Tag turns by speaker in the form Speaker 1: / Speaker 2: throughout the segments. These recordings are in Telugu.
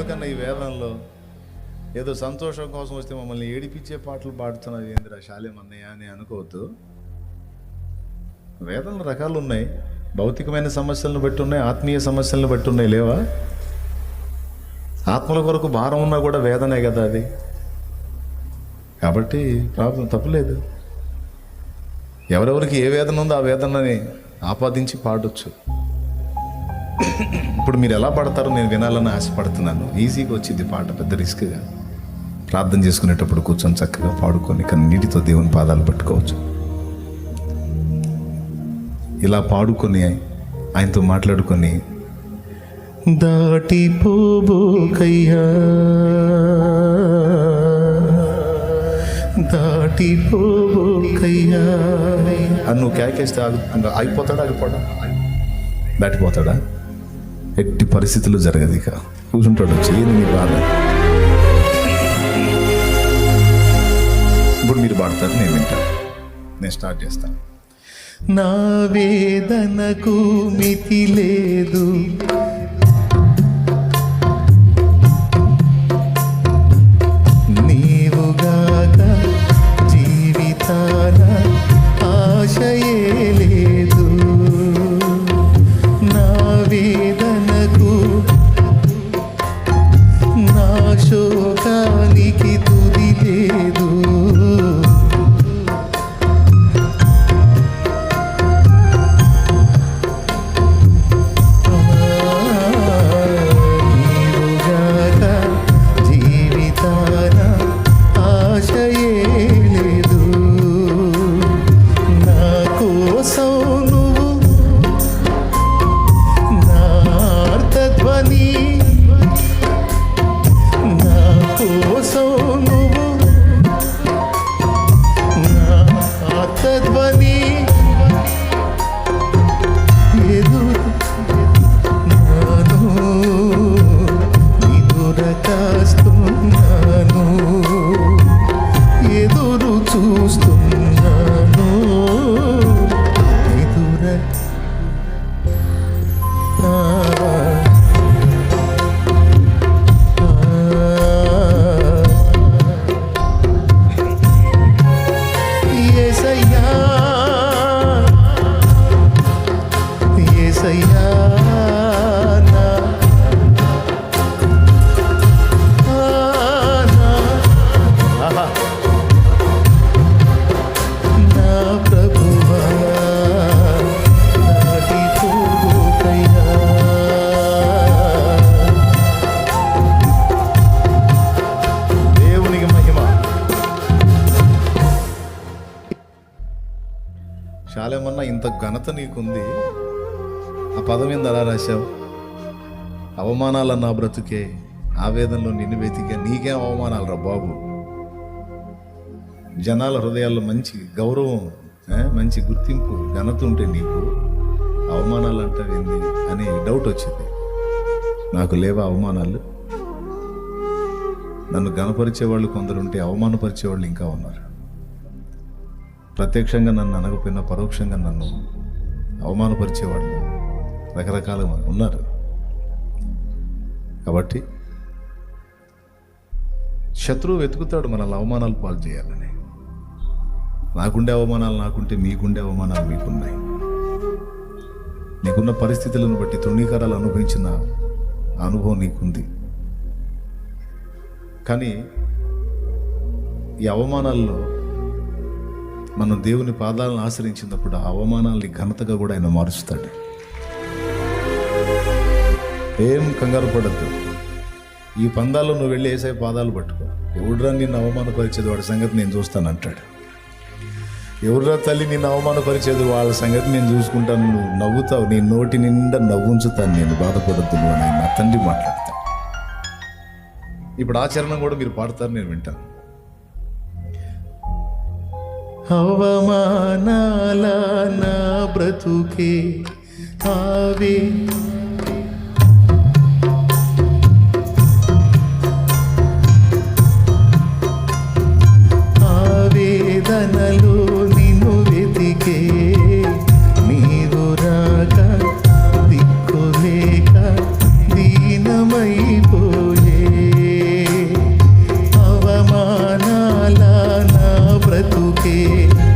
Speaker 1: ఎందుకన్నా ఈ వేదంలో ఏదో సంతోషం కోసం వస్తే మమ్మల్ని ఏడిపించే పాటలు పాడుతున్నారు ఏందిరా శాలేం అన్నయ్య అని అనుకోవద్దు. వేదంలో రకాలు ఉన్నాయి. భౌతికమైన సమస్యలను బట్టి ఉన్నాయి ఆత్మీయ సమస్యలను బట్టి ఉన్నాయి. లేవా? ఆత్మల కొరకు భారం ఉన్నా కూడా వేదనే కదా అది. కాబట్టి ప్రాబ్లం తప్పులేదు. ఎవరెవరికి ఏ వేదన ఉందో ఆ వేదనని ఆపాదించి పాడొచ్చు. ఇప్పుడు మీరు ఎలా పాడతారో నేను వినాలని ఆశపడుతున్నాను. ఈజీగా వచ్చింది పాట పెద్ద రిస్క్గా ప్రార్థన చేసుకునేటప్పుడు కూర్చొని చక్కగా పాడుకొని కానీ నీటితో దేవుని పాదాలు పట్టుకోవచ్చు. ఇలా పాడుకొని ఆయనతో మాట్లాడుకొని దాటిపోబోకయ్యా దాటిపోబోకయ్యా అని నువ్వు కేకేస్తే ఆగు ఆగిపోతాడా ఆగిపోడా? దాటిపోతాడా ఎట్టి పరిస్థితులు జరగదు ఇక. కూర్చుంటాడు చేయని మీ బాధ. ఇప్పుడు మీరు పాడతారు నేను వింటాను నేను స్టార్ట్ చేస్తాను నా వేదనకు మితి లేదు. శాలేమన్నా ఇంత ఘనత నీకుంది? ఆ పదం ఏంది అలా రాశావు? అవమానాలు నా బ్రతుకే ఆవేదనలో నిన్ను వెతికే నీకేం అవమానాలు రా బాబు? జనాల హృదయాల్లో మంచి గౌరవం మంచి గుర్తింపు ఘనత ఉంటే నీకు అవమానాలు అంటావేంది అని డౌట్ వచ్చింది. నాకు లేవా అవమానాలు? నన్ను గణపరిచే వాళ్ళు కొందరుంటే అవమానపరిచే వాళ్ళు ఇంకా ఉన్నారు. ప్రత్యక్షంగా నన్ను అనకపోయినా పరోక్షంగా నన్ను అవమానపరిచేవాళ్ళు రకరకాలుగా ఉన్నారు. కాబట్టి శత్రువు వెతుకుతాడు మనల్ని అవమానాలు పాలు చేయాలని. నాకుండే అవమానాలు నాకుంటే మీకుండే అవమానాలు మీకున్నాయి. నీకున్న పరిస్థితులను బట్టి తృణీకారాలు అనుభవించిన అనుభవం నీకుంది. కానీ ఈ అవమానాల్లో మనం దేవుని పాదాలను ఆశ్రయించినప్పుడు ఆ అవమానాల్ని ఘనతగా కూడా ఆయన మారుస్తాడు. ఏం కంగారు పడద్దు. ఈ పందాల్లో నువ్వు వెళ్ళి వేసే పాదాలు పట్టుకో. ఎవడురా నిన్ను అవమానపరిచేది వాడి సంగతి నేను చూస్తాను అంటాడు ఎవరురా తల్లి నిన్ను అవమానపరిచేది వాళ్ళ సంగతి నేను చూసుకుంటాను. నువ్వు నవ్వుతావు. నీ నోటి నిండా నవ్వుంచుతాను. నేను బాధపడద్దు నువ్వు నా తండ్రి మాట్లాడతాను ఇప్పుడు ఆచరణ కూడా మీరు పాడతారు నేను వింటాను. అవమానాల నా బ్రతుకే. ఆవే here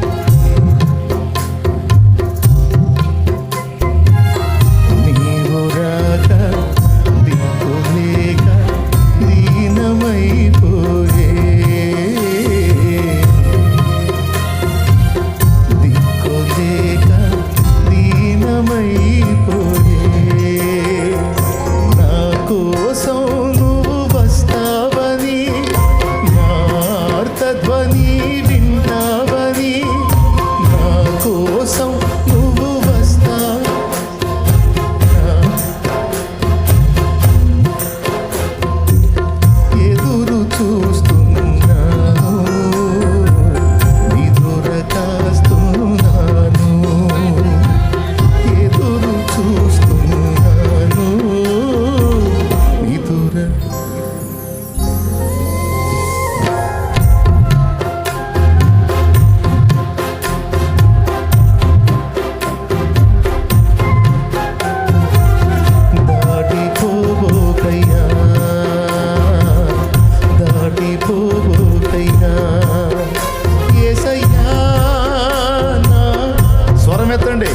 Speaker 1: స్వర్ణం ఎత్తండి.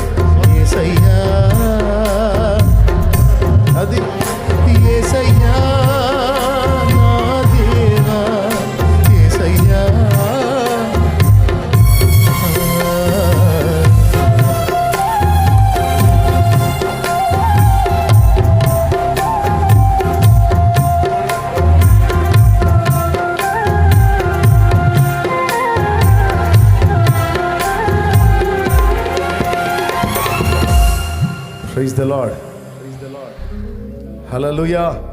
Speaker 1: ఏసయ్యా. Praise the Lord. Praise the Lord. Hallelujah.